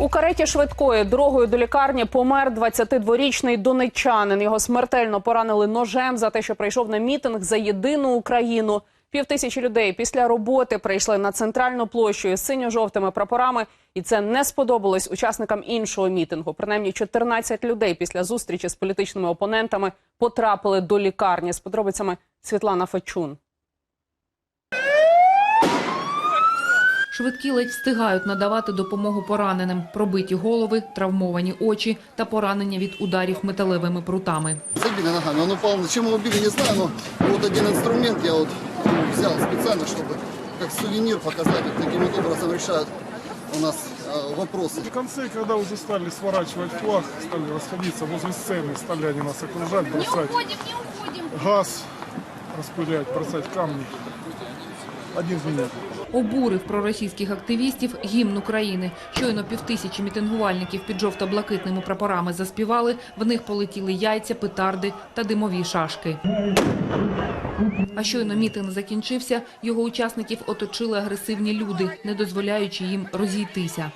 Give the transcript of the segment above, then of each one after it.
У кареті швидкої дорогою до лікарні помер 22-річний донеччанин. Його смертельно поранили ножем за те, що прийшов на мітинг за єдину Україну. Півтисячі людей після роботи прийшли на центральну площу із синьо-жовтими прапорами, і це не сподобалось учасникам іншого мітингу. Принаймні 14 людей після зустрічі з політичними опонентами потрапили до лікарні. З подробицями Світлана Фечун. Швидкі ледь встигають надавати допомогу пораненим, пробиті голови, травмовані очі та поранення від ударів металевими прутами. Забили ногами. Он упал, чем его убили, не знаю, но вот один инструмент я вот ну, взял специально, чтобы как сувенир показать, вот таким вот образом решают у нас э, вопросы. В конце, когда уже стали сворачивать флаг, стали расходиться возле сцены, стали они нас окружать, Не бросать уходим, не уходим. газ, распылять, бросать камни. Один из меня. Обурив проросійських активістів гімн України. Щойно півтисячі мітингувальників під жовто-блакитними прапорами заспівали, в них полетіли яйця, петарди та димові шашки. А щойно мітинг закінчився, його учасників оточили агресивні люди, не дозволяючи їм розійтися.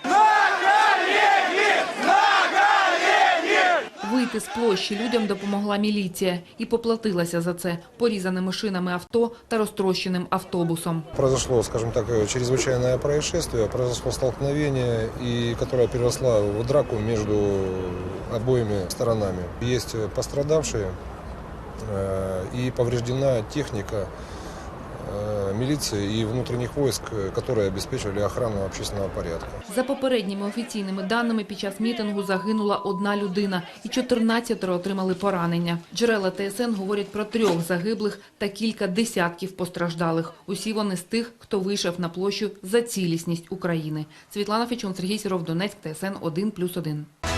Вийти з площі людям допомогла міліція і поплатилася за це порізаними шинами авто та розтрощеним автобусом. Произошло, скажем так, э, чрезвычайное происшествие, произошло столкновение, и которое переросло в драку между обоими сторонами. Есть э, пострадавшие э, и повреждена техника э, милиции и внутренних войск, э, которые обеспечивали охрану общественного порядка. За попередніми офіційними даними, під час мітингу загинула одна людина і 14 отримали поранення. Джерела ТСН говорять про трьох загиблих та кілька десятків постраждалих. Усі вони з тих, хто вийшов на площу за цілісність України. Світлана Фечун, Сергій Сіров, Донецьк, ТСН 1+,1.